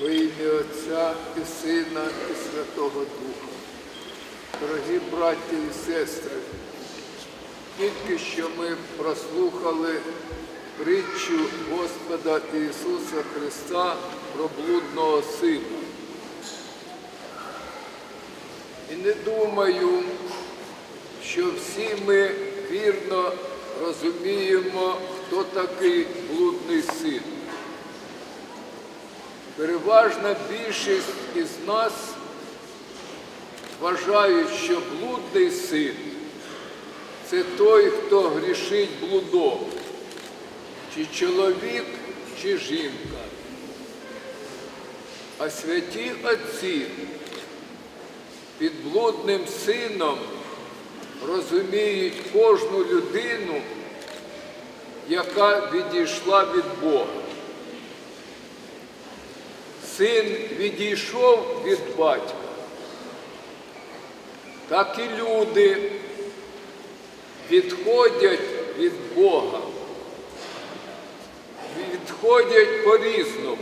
Во ім'я Отця і Сина, і Святого Духа. Дорогі браті і сестри, тільки що ми прослухали притчу Господа Ісуса Христа про блудного сина. І не думаю, що всі ми вірно розуміємо, хто такий блудний син. Переважна більшість із нас вважають, що блудний син це той, хто грішить блудом, чи чоловік, чи жінка. А святі отці під блудним сином розуміють кожну людину, яка відійшла від Бога. Син відійшов від батька, так і люди відходять від Бога, відходять по-різному.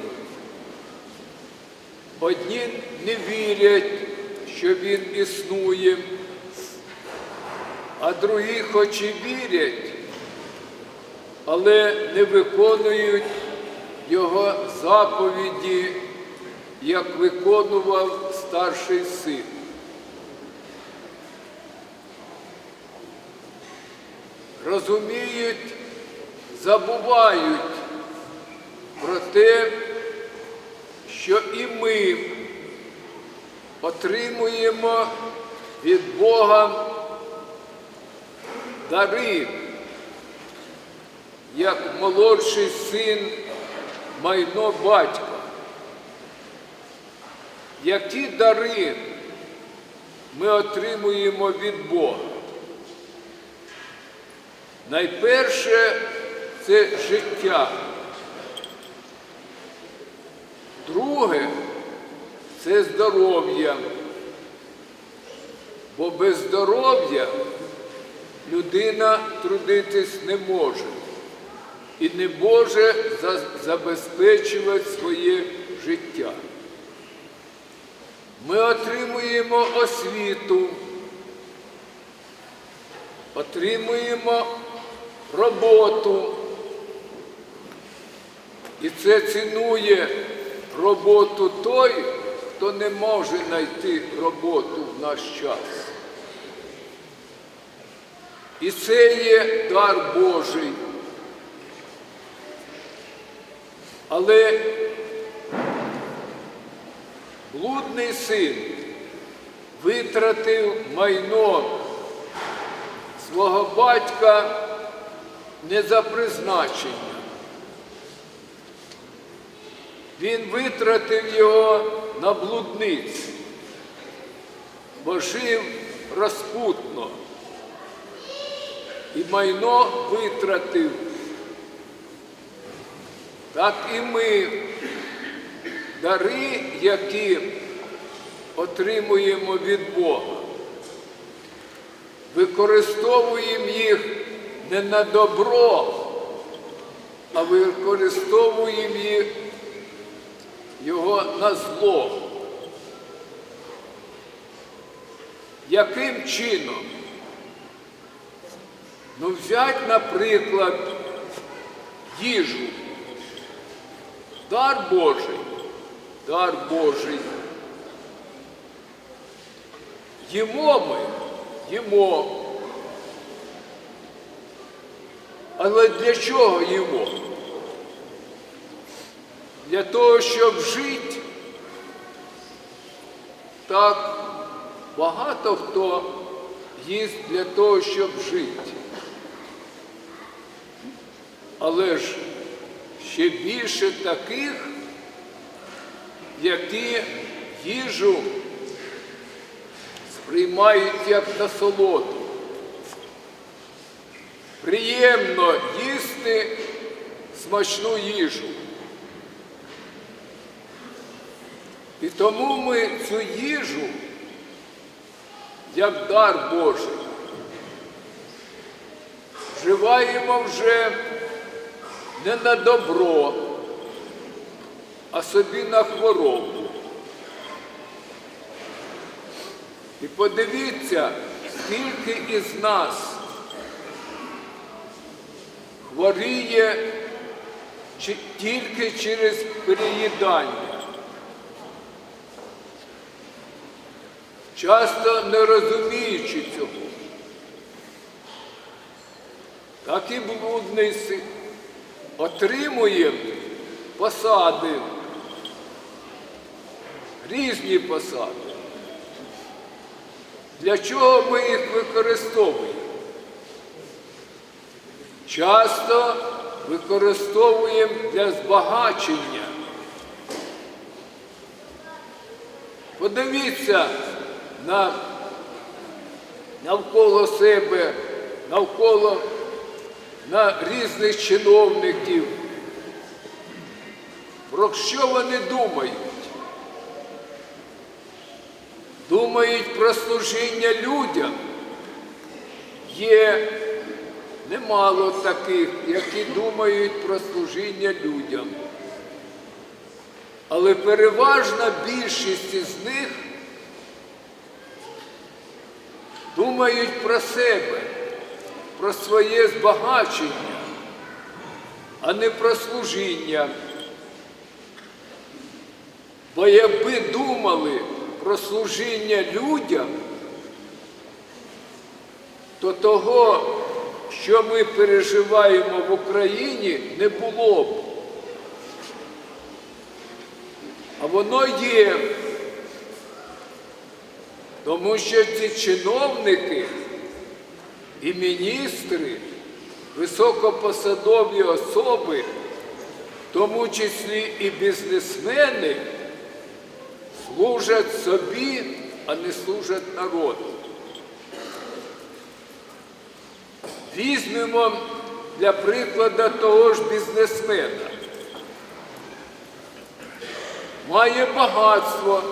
Одні не вірять, що він існує, а другі хоч і вірять, але не виконують його заповіді, як виконував старший син. Розуміють, забувають про те, що і ми отримуємо від Бога дари, як молодший син майно батька. Які дари ми отримуємо від Бога? Найперше це життя. Друге це здоров'я. Бо без здоров'я людина трудитись не може і не може забезпечувати своє життя. Ми отримуємо освіту, отримуємо роботу. І це цінує роботу той, хто не може знайти роботу в наш час. І це є дар Божий. Але блудний син витратив майно свого батька не за призначення. Він витратив його на блудниць, бо жив розпутно і майно витратив. Так і ми дари, які отримуємо від Бога, використовуємо їх не на добро, а використовуємо їх його на зло. Яким чином? Ну, взять, наприклад, їжу. Дар Божий, дар Божий. Їмо ми, їмо. Але для чого їмо? Для того, щоб жити, так багато хто їсть для того, щоб жити. Але ж ще більше таких, які їжу сприймають як насолоду. Приємно їсти смачну їжу. І тому ми цю їжу, як дар Божий, вживаємо вже не на добро, а собі на хворобу. І подивіться, скільки із нас хворіє тільки через переїдання. Часто не розуміючи цього. Так і блудниці отримує посади, різні посади. Для чого ми їх використовуємо? Часто використовуємо для збагачення. Подивіться на навколо себе, навколо на різних чиновників. Про що вони думають? Думають про служіння людям. Є немало таких, які думають про служіння людям. Але переважна більшість із них думають про себе, про своє збагачення, а не про служіння. Бо якби думали про служіння людям, то того, що ми переживаємо в Україні, не було б. А воно є. Тому що ці чиновники і міністри, високопосадові особи, в тому числі і бізнесмени, служать собі, а не служать народу. Візьмемо для прикладу того ж бізнесмена. Має багатство,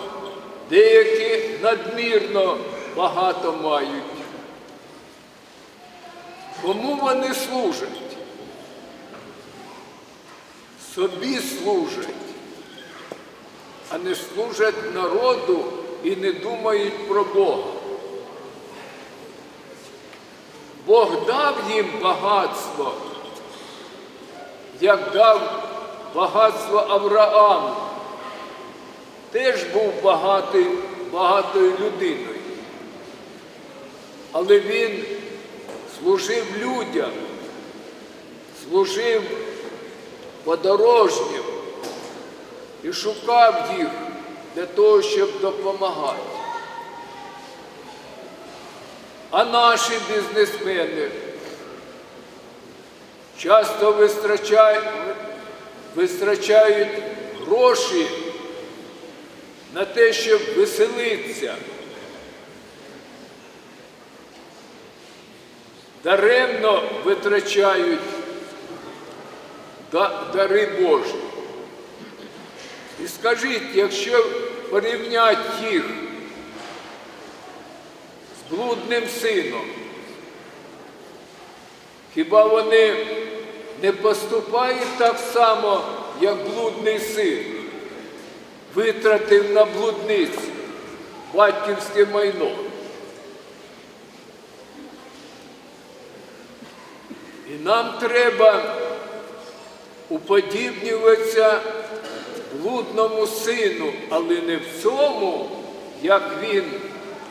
деякі надмірно багато мають. Кому вони служать? Собі служать, а не служать народу і не думають про Бога. Бог дав їм багатство, як дав багатство Аврааму. Теж був багатий, багатою людиною. Але він служив людям, служив подорожнім і шукав їх для того, щоб допомагати. А наші бізнесмени часто витрачають гроші на те, щоб веселитися. Даремно витрачають дари Божі. І скажіть, якщо порівняти їх з блудним сином, хіба вони не поступають так само, як блудний син? Витратив на блудниці батьківське майно. І нам треба уподібнюватися блудному сину, але не в цьому, як він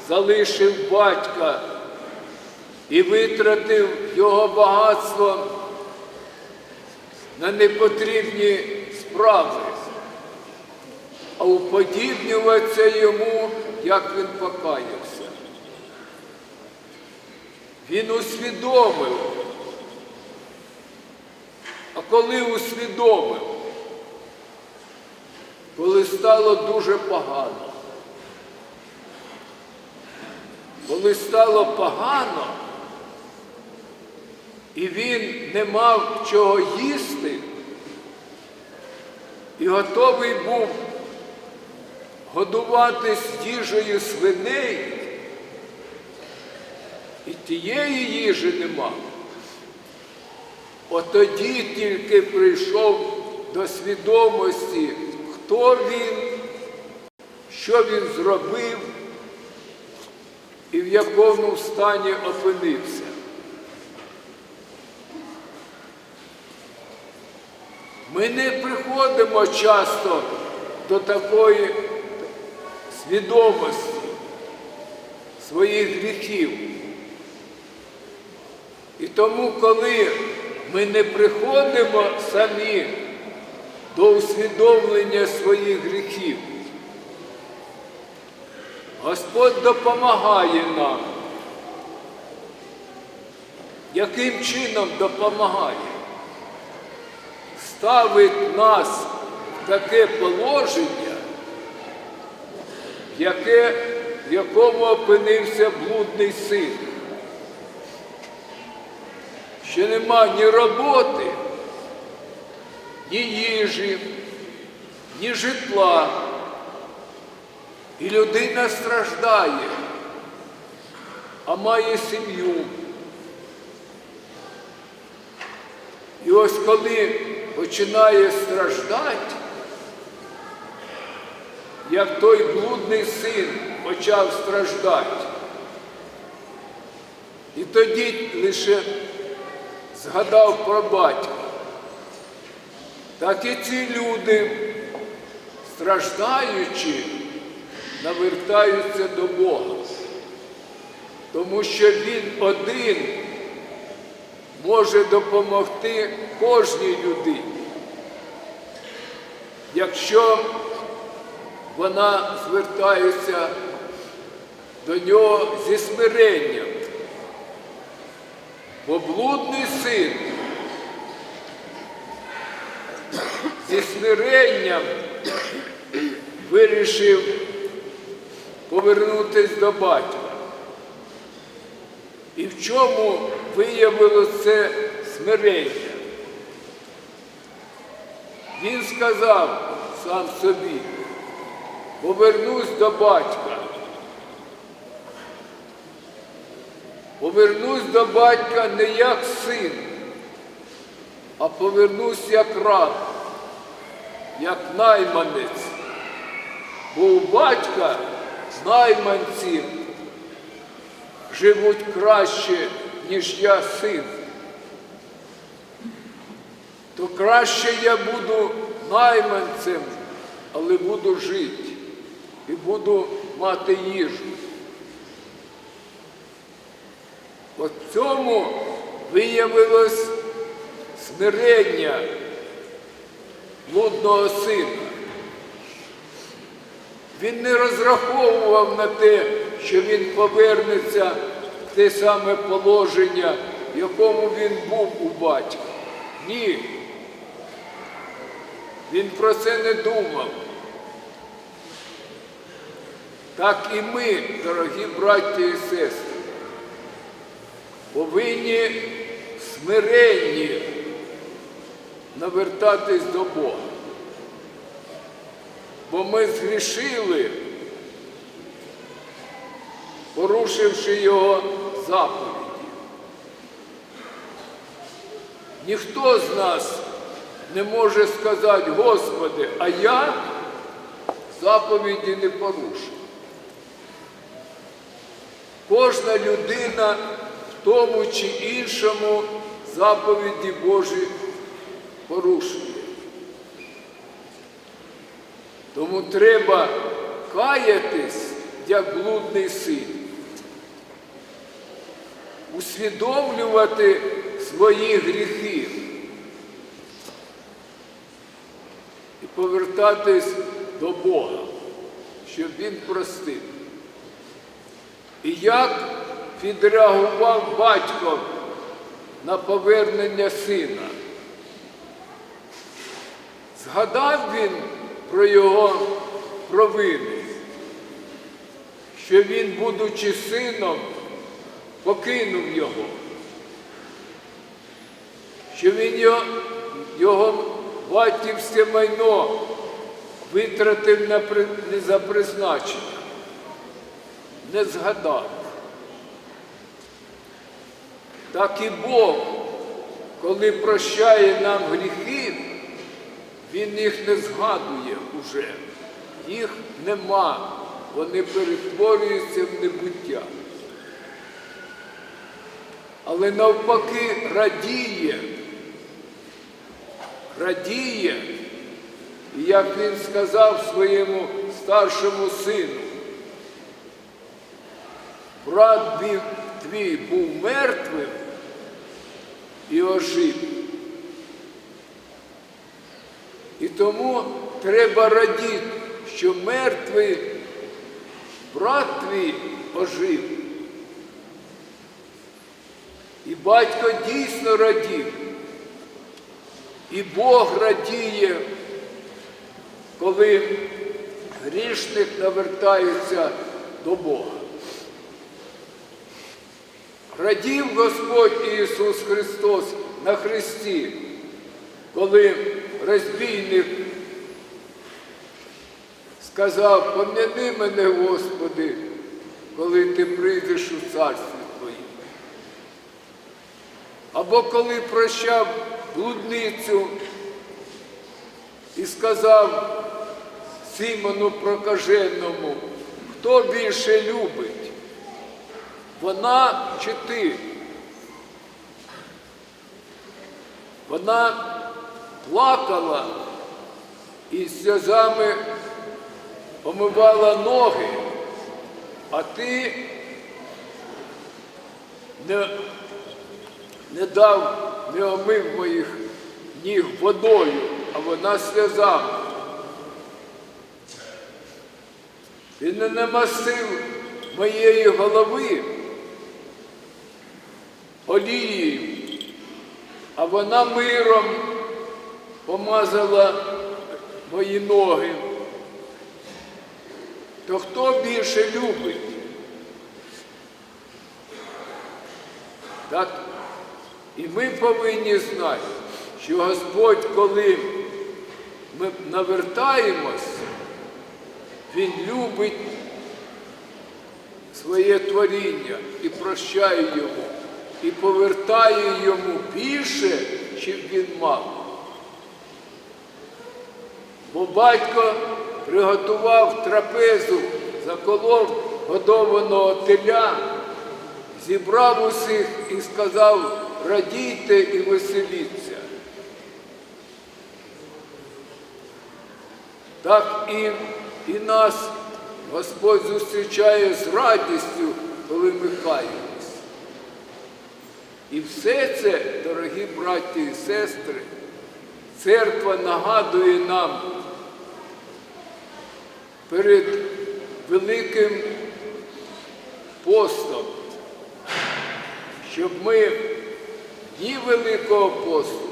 залишив батька і витратив його багатство на непотрібні справи, а уподібнюватися йому, як він покаявся. Він усвідомив. А коли усвідомив, коли стало дуже погано, коли стало погано, і він не мав чого їсти, і готовий був годуватись їжею свиней, і тієї їжі нема. От тоді тільки прийшов до свідомості, хто він, що він зробив і в якому стані опинився. Ми не приходимо часто до такої свідомості своїх гріхів. І тому, коли ми не приходимо самі до усвідомлення своїх гріхів, Господь допомагає нам. Яким чином допомагає? Ставить нас в таке положення, яке, в якому опинився блудний син. Ще нема ні роботи, ні їжі, ні житла. І людина страждає, а має сім'ю. І ось коли починає страждати, як той блудний син почав страждати, і тоді лише згадав про батька. Так і ці люди, страждаючи, навертаються до Бога, тому що Він один може допомогти кожній людині, якщо вона звертається до нього зі смиренням. Бо блудний син зі смиренням вирішив повернутися до батька. І в чому виявилося це смирення? Він сказав сам собі, повернусь до батька. Повернусь до батька не як син, а повернусь як раб, як найманець. Бо у батька найманці живуть краще, ніж я син. То краще я буду найманцем, але буду жити і буду мати їжу. От в цьому виявилось смирення блудного сина. Він не розраховував на те, що він повернеться в те саме положення, в якому він був у батька. Ні. Він про це не думав. Так і ми, дорогі браті і сестри, повинні смиренні навертатись до Бога. Бо ми згрішили, порушивши Його заповіді. Ніхто з нас не може сказати, Господи, а я заповіді не порушив. Кожна людина в тому чи іншому заповіді Божі порушує. Тому треба каятись, як блудний син, усвідомлювати свої гріхи і повертатись до Бога, щоб Він простив. І як відреагував батько на повернення сина? Згадав він про його провини, що він, будучи сином, покинув його, що він його, його батьківське майно витратив не за призначення, не згадав. Так і Бог, коли прощає нам гріхи, Він їх не згадує уже. Їх нема. Вони перетворюються в небуття. Але навпаки радіє. Радіє. І як він сказав своєму старшому сину, брат твій був мертвим і ожив. І тому треба радіти, що мертвий брат твій ожив. І батько дійсно радів. І Бог радіє, коли грішник навертається до Бога. Радів Господь Ісус Христос на Христі, коли розбійник сказав, пом'яни мене, Господи, коли ти прийдеш у царстві Твоїм. Або коли прощав блудницю і сказав Симону Прокаженому, хто більше любить? Вона чи ти? Вона плакала і сльозами омивала ноги, а ти не, не дав, не омив моїх ніг водою, а вона сльозами. Ти не намастив моєї голови олією, а вона миром помазала мої ноги. То хто більше любить? Так? І ми повинні знати, що Господь, коли ми навертаємось, Він любить своє творіння і прощає йому, і повертає йому більше, чим він мав. Бо батько приготував трапезу, заколов годованого теля, зібрав усіх і сказав, радійте і веселіться. Так і, і нас Господь зустрічає з радістю, коли ми каємось. І все це, дорогі браті і сестри, церква нагадує нам перед Великим постом, щоб ми в дні Великого посту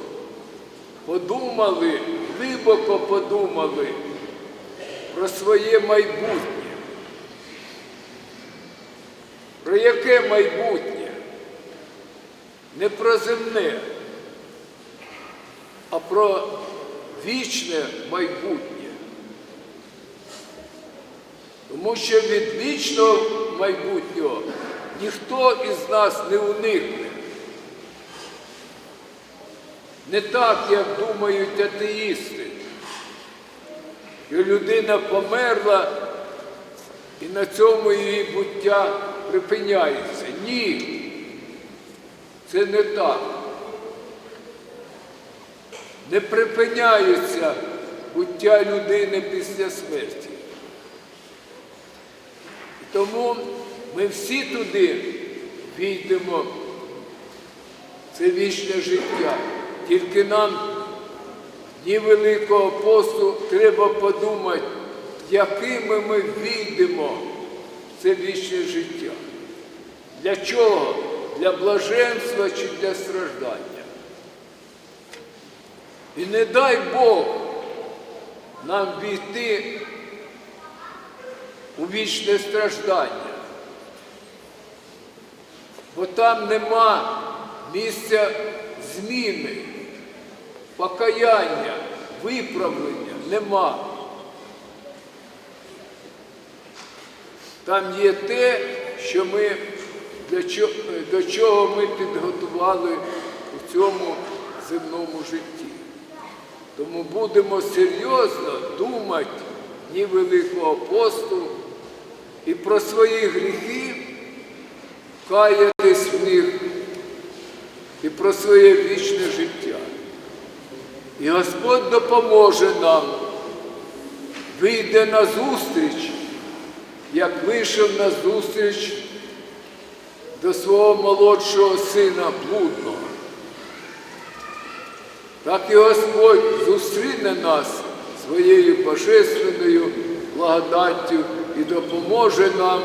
подумали, глибоко подумали про своє майбутнє. Про яке майбутнє? Не про земне, а про вічне майбутнє. Тому що від вічного майбутнього ніхто із нас не уникне. Не так, як думають атеїсти, що людина померла і на цьому її буття припиняється. Ні, це не так. Не припиняється буття людини після смерті. Тому ми всі туди війдемо. Це вічне життя. Тільки нам дні Великого посту треба подумати, якими ми війдемо в це вічне життя. Для чого? Для блаженства чи для страждання. І не дай Бог нам війти у вічне страждання, бо там нема місця зміни, покаяння, виправлення нема. Там є те, що ми, до чого ми підготували у цьому земному житті. Тому будемо серйозно думати дні Великого посту і про свої гріхи каятись в них і про своє вічне життя. І Господь допоможе нам, вийде на зустріч, як вийшов на зустріч до свого молодшого сина блудного. Так і Господь зустріне нас своєю божественною благодаттю і допоможе нам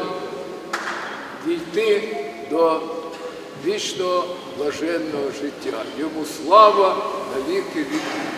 дійти до вічного блаженного життя. Йому слава на віки віки.